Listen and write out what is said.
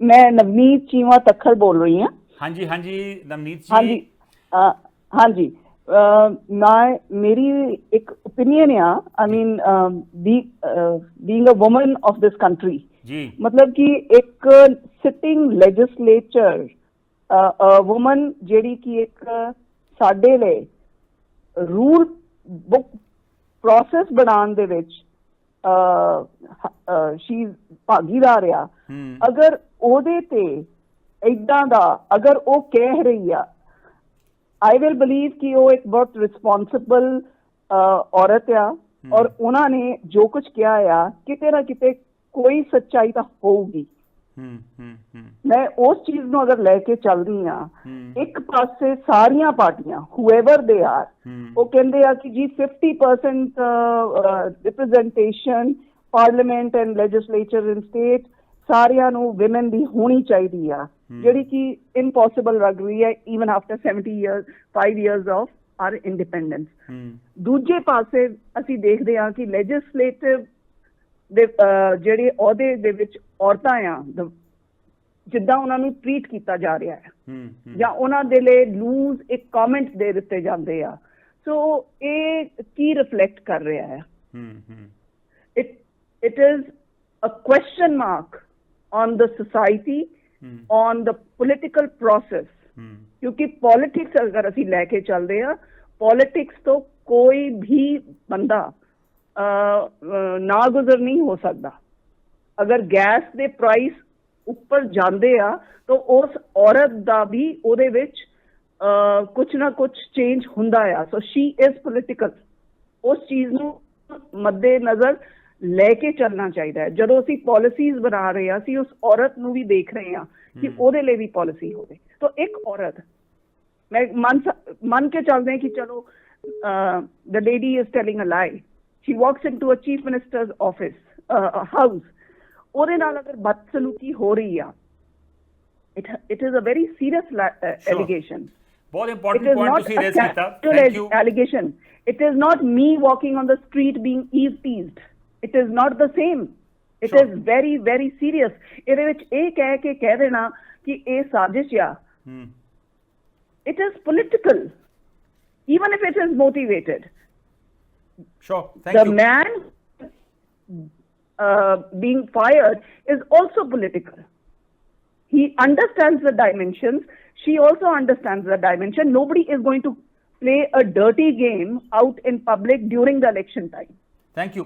ਮੈਂ ਨਵਨੀਤ ਚੀਮਾ ਤੱਖਰ ਬੋਲ ਰਹੀ ਹਾਂ। ਹਾਂਜੀ ਹਾਂਜੀ ਨਵਨੀਤ ਜੀ। ਹਾਂਜੀ ਅ, ਹਾਂਜੀ ਨਾ ਮੇਰੀ ਇੱਕ ਓਪੀਨੀਅਨ ਆ I mean being a woman of this country ਜੀ। ਮਤਲਬ ਕਿ ਇੱਕ ਸਿਟਿੰਗ ਲੈਜਿਸਲੇਚਰ ਅ ਔਮਨ ਜਿਹੜੀ ਕਿ ਇੱਕ ਸਾਡੇ ਲਈ ਰੂਲ ਬੁੱਕ ਪ੍ਰੋਸੈਸ ਬਣਾਉਣ ਦੇ ਵਿੱਚ ਸ਼ੀ ਭਾਗੀਦਾਰ ਆ। ਹੂੰ। ਅਗਰ ਉਹਦੇ ਤੇ ਇਦਾਂ ਦਾ ਅਗਰ ਉਹ ਕਹਿ ਰਹੀ ਆ ਆਈ ਵਿਲ ਬਲੀਵ ਕਿ ਉਹ ਇੱਕ ਬਹੁਤ ਰਿਸਪੌਂਸਿਬਲ ਔਰਤ ਆ ਔਰ ਉਹਨਾਂ ਨੇ ਜੋ ਕੁਝ ਕਿਹਾ ਆ ਕਿਤੇ ਨਾ ਕਿਤੇ ਕੋਈ ਸੱਚਾਈ ਤਾਂ ਹੋਊਗੀ। ਹੂੰ ਹੂੰ ਮੈਂ ਉਸ ਚੀਜ਼ ਨੂੰ ਅਗਰ ਲੈ ਕੇ ਚੱਲਦੀ ਆ ਇੱਕ ਪਾਸੇ ਸਾਰੀਆਂ ਪਾਰਟੀਆਂ ਹੂਐਵਰ ਦੇ ਆਰ ਉਹ ਕਹਿੰਦੇ ਆ ਕਿ ਜੀ 50% representation parliament and legislature in state ਸਾਰਿਆਂ ਨੂੰ ਔਮਨ ਦੀ ਹੋਣੀ ਚਾਹੀਦੀ ਆ। ਜਿਹੜੀ ਕਿ ਇੰਪੋਸੀਬਲ ਲੱਗ ਰਹੀ ਹੈ even after 70 years 5 years of our independence ਦੂਜੇ ਪਾਸੇ ਅਸੀਂ ਦੇਖਦੇ ਹਾਂ ਕਿ ਲੈਜਿਸਲੇਟਿਵ ਦੇ ਜਿਹੜੇ ਅਹੁਦੇ ਦੇ ਵਿੱਚ ਔਰਤਾਂ ਆ ਜਿੱਦਾਂ ਉਹਨਾਂ ਨੂੰ ਟ੍ਰੀਟ ਕੀਤਾ ਜਾ ਰਿਹਾ ਹੈ। ਜਾਂ ਉਹਨਾਂ ਦੇ ਲਈ ਲੂਜ਼ ਇੱਕ ਕਮੈਂਟ ਦੇ ਦਿੱਤੇ ਜਾਂਦੇ ਆ। ਸੋ ਇਹ ਕੀ ਰਿਫਲੈਕਟ ਕਰ ਰਿਹਾ ਹੈ। It it is a question mark on the society on the political process. ਕਿਉਂਕਿ ਪੋਲਿਟਿਕਸ ਅਗਰ ਅਸੀਂ ਲੈ ਕੇ ਚੱਲਦੇ ਆ ਪੋਲਿਟਿਕਸ ਤੋਂ ਕੋਈ ਵੀ ਬੰਦਾ ਅਹ, ਨਾਗੁਜ਼ਰ ਨਹੀਂ ਹੋ ਸਕਦਾ। ਅਗਰ ਗੈਸ ਦੇ ਪ੍ਰਾਈਸ ਉੱਪਰ ਜਾਂਦੇ ਆ ਤਾਂ ਉਸ ਔਰਤ ਦਾ ਵੀ ਉਹਦੇ ਵਿੱਚ ਕੁਝ ਨਾ ਕੁਝ ਚੇਂਜ ਹੁੰਦਾ ਆ। ਸੋ ਸ਼ੀ ਇਜ਼ ਪੋਲਿਟਿਕਲ ਉਸ ਚੀਜ਼ ਨੂੰ ਮੱਦੇ ਨਜ਼ਰ ਲੈ ਕੇ ਚੱਲਣਾ ਚਾਹੀਦਾ ਹੈ। ਜਦੋਂ ਅਸੀਂ ਪਾਲਿਸੀਜ਼ ਬਣਾ ਰਹੇ ਹਾਂ ਅਸੀਂ ਉਸ ਔਰਤ ਨੂੰ ਵੀ ਦੇਖ ਰਹੇ ਹਾਂ ਕਿ ਉਹਦੇ ਲਈ ਵੀ ਪਾਲਿਸੀ ਹੋਵੇ। ਤਾਂ ਇੱਕ ਔਰਤ ਮੈਂ ਮੰਨ ਮੰਨ ਕੇ ਚੱਲਦੇ ਹਾਂ ਕਿ ਚਲੋ the lady is telling a lie she walks into a chief minister's office house ਉਹਦੇ ਨਾਲ ਅਗਰ ਬਦਸਲੂਕੀ ਹੋ ਰਹੀ ਆ it it is a very serious allegation ਬਹੁਤ ਇੰਪੋਰਟੈਂਟ ਪੁਆਇੰਟ ਤੁਸੀਂ ਰੇਜ਼ ਕੀਤਾ। Thank you allegation. It is not me walking on the street being eve teased. It is not the same. It Sure. is very, very serious. ਇਹਦੇ ਵਿੱਚ ਇਹ ਕਹਿ ਕੇ ਕਹਿ ਦੇਣਾ ਕਿ ਇਹ ਸਾਜ਼ਿਸ਼ ਆ ਹੂੰ it is political even if it is motivated sure the thank you man uh, being fired is also political he understands the dimensions she also understands the dimension nobody is going to play a dirty game out in public during the election time thank you